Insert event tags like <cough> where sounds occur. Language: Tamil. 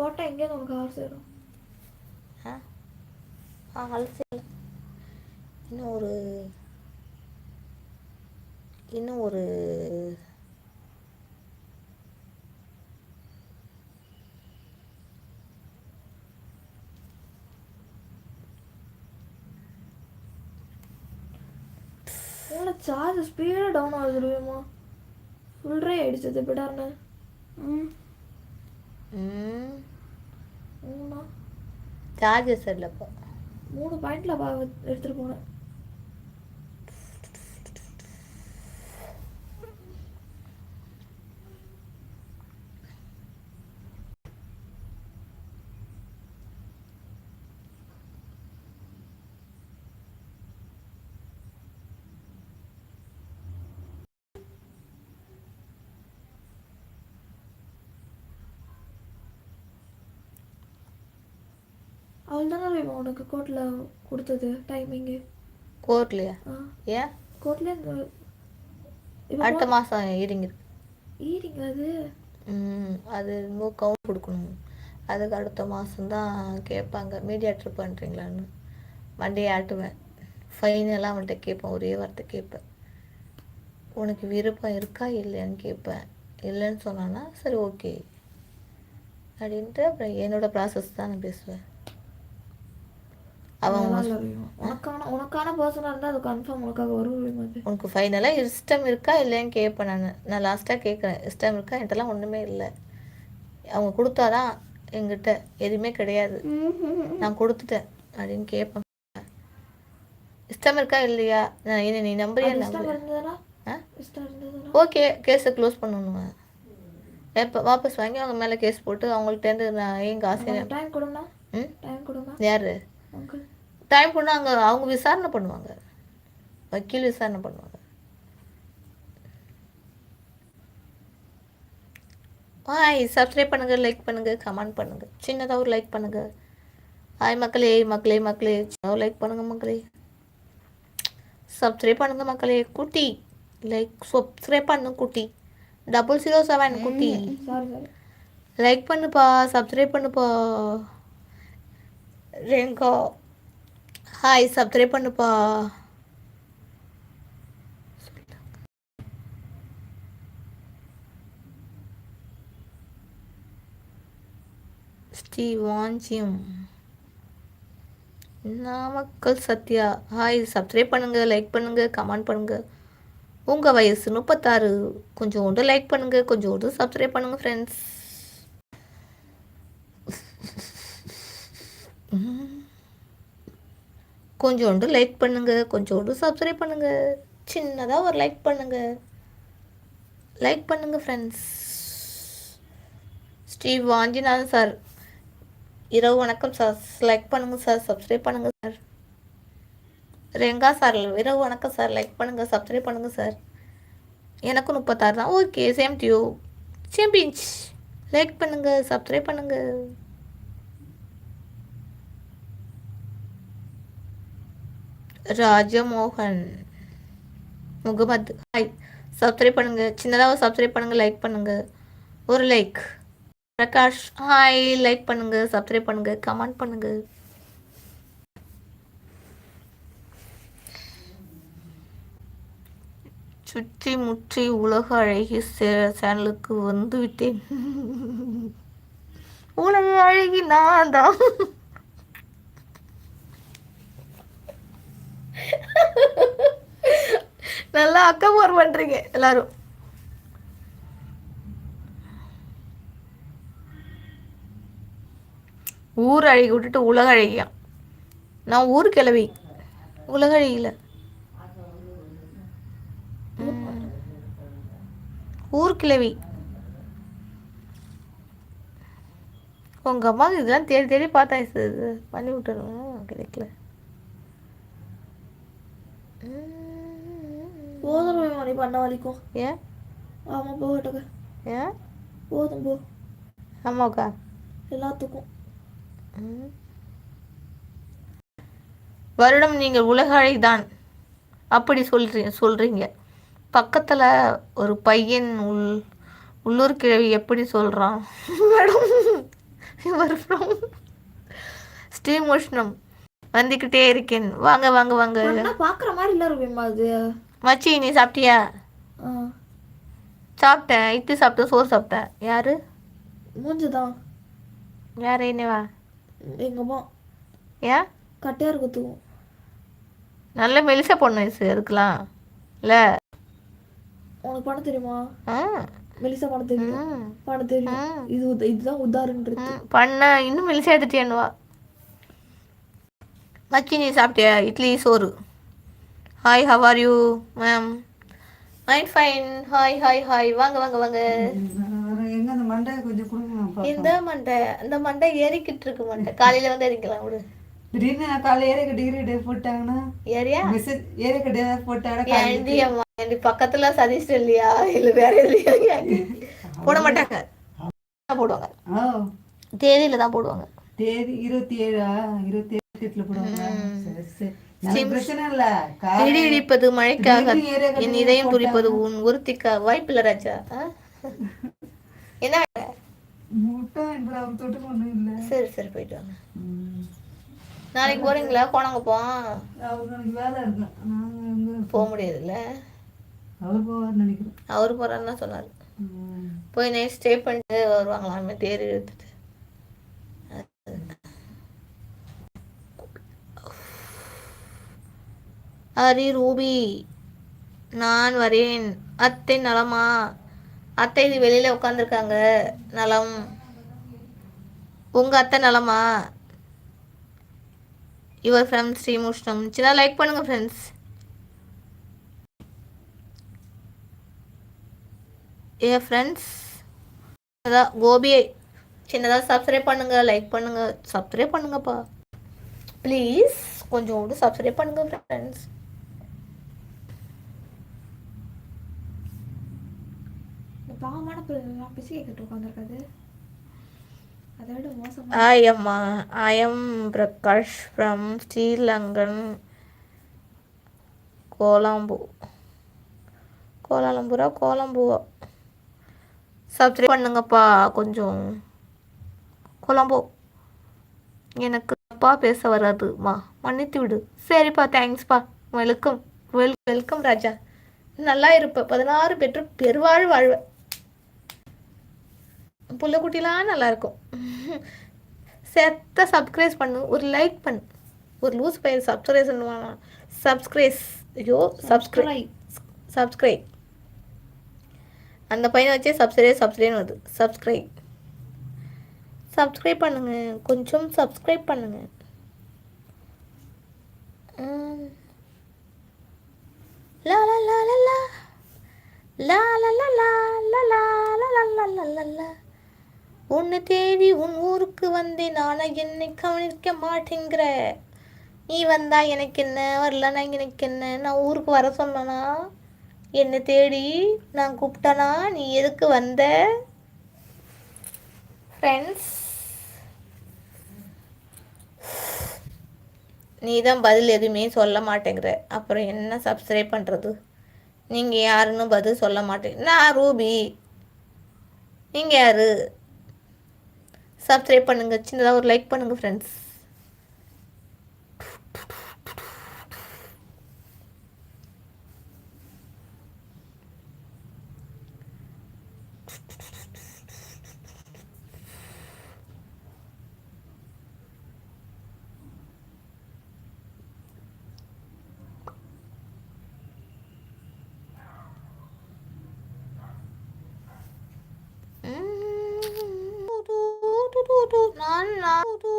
போட்டால் எங்கேருந்து உனக்கு ஆறு சேரும் ஆ அலசியல் இன்னும் ஒரு இன்னும் ஒரு உன்னோட சார்ஜ் ஸ்பீடாக டவுன் ஆகுது ரூபா ஃபுல்ரே ஆயிடுச்சு எப்படாருன்னு ம் ம் மூணா? சார்ஜஸ் இல்லைப்போ மூணு பாயிண்ட்ல பா எடுத்துட்டு போனேன். அவள் தானே ரூபா உனக்கு கோர்ட்டில் கொடுத்தது டைமிங்கு கோர்ட்லையா ஆ. ஏன்? இப்போ அடுத்த மாதம் ஈரிங்க இருக்கு. ஈரிங்க அது? ம் அது என்னமோ கவுண்ட் கொடுக்கணும். அதுக்கு அடுத்த மாதம்தான் கேட்பாங்க. மீடியாட்டர் பண்ணுறீங்களான்னு மண்டையை ஆட்டுவேன். ஃபைனலாக அவன்கிட்ட கேட்பேன். ஒரே வார்த்தை கேட்பேன். உனக்கு விருப்பம் இருக்கா இல்லையான்னு கேட்பேன். இல்லைன்னு சொன்னான்னா சரி ஓகே அப்படின்ட்டு அப்புறம் என்னோட ப்ராசஸ் தான் நான் பேசுவேன். அவன் உனக்கான உனக்கான பர்சனாக இருந்தால் அது கன்ஃபார்ம் உனக்காக வரும் உனக்கு ஃபைனலாக இஷ்டம் இருக்கா இல்லையான்னு கேட்பேன் நான். நான் லாஸ்ட்டாக கேட்குறேன் இஷ்டம் இருக்கா? என்கிட்டலாம் ஒன்றுமே இல்லை. அவங்க கொடுத்தாதான் என்கிட்ட எதுவுமே கிடையாது. நான் கொடுத்துட்டேன் அப்படின்னு கேட்பேன் இஷ்டம் இருக்கா இல்லையா? நான் என்ன நீ நம்புறியா அது நம்பு இஷ்டம் இருந்ததுன்னா? ஆ? இஷ்டம் இருந்ததுன்னா? ஓகே கேஸை க்ளோஸ் பண்ணணுங்க எப்போ வாபஸ் வாங்கி அவங்க மேலே கேஸ் போட்டு அவங்கள்ட்டேருந்து நான் ஏன் காசு டைம் கொடுங்க ம்? யார்? டைம் பண்ணால் அங்கே அவங்க விசாரணை பண்ணுவாங்க. வக்கீல் விசாரணை பண்ணுவாங்க. ஹாய் சப்ஸ்கிரைப் பண்ணுங்க லைக் பண்ணுங்க கமெண்ட் பண்ணுங்க. சின்னதாக ஒரு லைக் பண்ணுங்க. ஹாய் மக்களே மக்களே மக்களே. லைக் பண்ணுங்க மக்களே. சப்ஸ்கிரைப் பண்ணுங்க மக்களே. குட்டி லைக் சப்ஸ்கிரைப் பண்ணுங்க குட்டி. டபுள் ஜீரோ செவன் குட்டி. லைக் பண்ணுப்பா சப்ஸ்கிரைப் பண்ணுப்பா. ரேங்கா ஹாய் சப்ஸ்கிரைப் பண்ணுப்பா. ஸ்ரீ வாஞ்சியம். நாமக்கல் சத்யா. ஹாய் சப்ஸ்கிரைப் பண்ணுங்க லைக் பண்ணுங்க கமெண்ட் பண்ணுங்கள் உங்கள் வயசு முப்பத்தாறு. கொஞ்சோண்டு லைக் பண்ணுங்க கொஞ்சோண்டு சப்ஸ்கிரைப் பண்ணுங்க ஃப்ரெண்ட்ஸ் கொஞ்சோண்டு லைக் பண்ணுங்க கொஞ்சோண்டு சப்ஸ்கிரைப் பண்ணுங்க. சின்னதாக ஒரு லைக் பண்ணுங்க. லைக் பண்ணுங்க ஃப்ரெண்ட்ஸ் ஸ்ரீ வாஞ்சிநாதன் சார் இரவு வணக்கம் சார் லைக் பண்ணுங்க சார் சப்ஸ்கிரைப் பண்ணுங்க சார் ரெங்கா சார் இரவு வணக்கம் சார் லைக் பண்ணுங்க சப்ஸ்கிரைப் பண்ணுங்க சார் எனக்கும் முப்பத்தாறு தான். Okay same due same pinch like பண்ணுங்க சப்ஸ்கிரைப் பண்ணுங்க. ராஜமோகன். முகமது. ஹாய் சப்ஸ்கிரைப் பண்ணுங்க. சின்னதாக சப்ஸ்கிரைப் பண்ணுங்க லைக் பண்ணுங்க. ஒரு லைக் பிரகாஷ் ஹாய் லைக் பண்ணுங்க சப்ஸ்கிரைப் பண்ணுங்க கமெண்ட் பண்ணுங்க. சுற்றி முற்றி உலக அழகி சே- சேனலுக்கு வந்து விட்டேன் <laughs> உலக அழகி நான் தான் <laughs> நல்லா அக்கா போர் பண்ணுறீங்க எல்லாரும். ஊர் அழகி விட்டுட்டு உலக அழகியா? நான் ஊர் கிளவி. உலக அழகியில். ஊர் கிளவி. உங்க அம்மாவுக்கு இதெல்லாம் தேடி தேடி பார்த்தேன் இது பண்ணி விட்டுருவேன் கிடைக்கல. போதும் நீ பண்ண வலிக்கும். ஏன் ஆமாம் போகட்டுங்க ஏன் போதும் போ. அம்மாவுக்கா எல்லாத்துக்கும். வருடம் நீங்கள் உலக அழகிதான் அப்படி சொல்றீங்க சொல்றீங்க. பக்கத்துல ஒரு பையன் உள் உள்ளூர் கிழவி எப்படி சொல்றான்? மேடம் இவர் ஃப்ரம் ஸ்ரீமுஷ்ணம் வந்துக்கிட்டே இருக்கேன். வாங்க வாங்க வாங்க. ஆனா பாக்குற மாதிரி இல்ல ரூபிமா அது. மச்சி நீ சாப்பிட்டியா? ஆ, சாப்பிட்டேன். இட்லி சாப்பிட்டேன் சோறு சாப்பிட்டேன். யாரு? மூஞ்சுதான். யார்? என்னவா எங்க அம்மா. ஏன் கட்டையா இருக்குத்துக்கும் நல்ல மெலிசா பொண்ணு வயசு அதுக்கெல்லாம். இல்லை? உனக்கு பண்ண தெரியுமா? மெலிசா பண்ண தெரியும் பண்ண தெரியும். இது இதுதான் உதாரணன்றது. பண்ண இன்னும் மெலிசா எடுத்துட்டேன்னுவா மச்சி நீ சாப்பிட்டியா? இட்லி சோறு. Hi how are you ma'am mind fine hi hi hi வாங்க வாங்க வாங்க. இந்த மண்டை? இந்த மண்டை ஏறிக்கிட்டு இருக்கு மண்டை. காலையில வந்து ஏறிக்கலாம் விடு. திடீர்னு நான் காலைல ஏரிக்க டிகிரி போட்டாங்கன்னா ஏரியா மெசேஜ் ஏரிக்க டே போட்டாங்கன்னா பக்கத்துல சதீஷ் இல்லையா? இல்ல வேற இல்லையா? <laughs> போட மாட்டாங்க. போடுவாங்க. தேதியில தான் போடுவாங்க. தேதி இருபத்தி ஏழா? இருபத்தி ஏழு போடுவாங்க சரி சரி. இடி இடிப்பது மழைக்காக என் இதயம் துடிப்பது உன் உறுத்திக்கா? வாய்ப்பில்ல ராஜா. என்ன? சரி சரி போயிட்டு வாங்க. நாளைக்கு போறீங்களா? கோணங்க போக முடியாதுல்ல. அவர் போறாருன்னா சொன்னாரு. போய் நைட் ஸ்டே பண்ணிட்டு வருவாங்களாமே தேர் எடுத்துட்டு அரி ரூபி நான் வரேன். அத்தை நலமா? அத்தை இது வெளியில உட்காந்துருக்காங்க நலம். உங்க அத்தை நலமா? யுவர் ஃப்ரெண்ட் ஸ்ரீமுஷ்ணம் சின்ன லைக் பண்ணுங்க ஃப்ரெண்ட்ஸ் ஏ ஃப்ரெண்ட்ஸ் அதான் கோபியை சின்னதாக சப்ஸ்கிரைப் பண்ணுங்க லைக் பண்ணுங்க. சப்ஸ்கிரைப் பண்ணுங்கப்பா. ப்ளீஸ் கொஞ்சோண்டு சப்ஸ்கிரைப் பண்ணுங்க ஃப்ரெண்ட்ஸ் பாவமான பிள்ளை பிசி கேட்டு உட்காந்துருக்காது. அதை விட மோசமா ஐ அம்மா I am Prakash from Sri Lankan கோலாம்பூ கோலாலம்பூரா கோலம்பூவா சப்ஸ்கிரைப் பண்ணுங்கப்பா கொஞ்சம். கோலம்போ எனக்கு அப்பா பேச வராதுமா மன்னித்து விடு. சரிப்பா தேங்க்ஸ்ப்பா வெல்கம் வெல் வெல்கம் ராஜா. நல்லா இருப்ப. பதினாறு பெற்று பெருவாழ் வாழ்வ. புள்ளக்குட்டிலாம் நல்லாயிருக்கும் செத்த சப்ஸ்கிரைஸ் பண்ணு ஒரு லைக் பண்ணு ஒரு லூஸ் பையன் சப்ஸ்கிரைஸ் பண்ணுவானா சப்ஸ்கிரைஸ் ஐயோ சப்ஸ்கிரைப் சப்ஸ்கிரைப் அந்த பையனை வச்சே சப்ஸ்கிரைப் சப்ஸ்கிரைப் வருது சப்ஸ்கிரைப் சப்ஸ்கிரைப் பண்ணுங்க கொஞ்சம் சப்ஸ்கிரைப் பண்ணுங்க ம். லா லா லா லா லா லா லா லா லா லா லா லா லா லா லா லா லா உன்னை தேடி உன் ஊருக்கு வந்தேன் ஆனால் என்னை கவனிக்க மாட்டேங்கிற. நீ வந்தா எனக்கு என்ன? வரலன்னா எனக்கு என்ன? நான் ஊருக்கு வர சொன்னனா? என்னை தேடி நான் கூப்பிட்டனா? நீ எதுக்கு வந்த? ஃப்ரெண்ட்ஸ் நீ தான் பதில் எதுவுமே சொல்ல மாட்டேங்கிற. அப்புறம் என்ன சப்ஸ்கிரைப் பண்ணுறது நீங்கள் யாருன்னு பதில் சொல்ல மாட்டேங்க நான் ரூபி. நீங்கள் யார்? சப்ஸ்கிரைப் பண்ணுங்க. சின்னதாக ஒரு லைக் பண்ணுங்கள் ஃப்ரெண்ட்ஸ் 不能能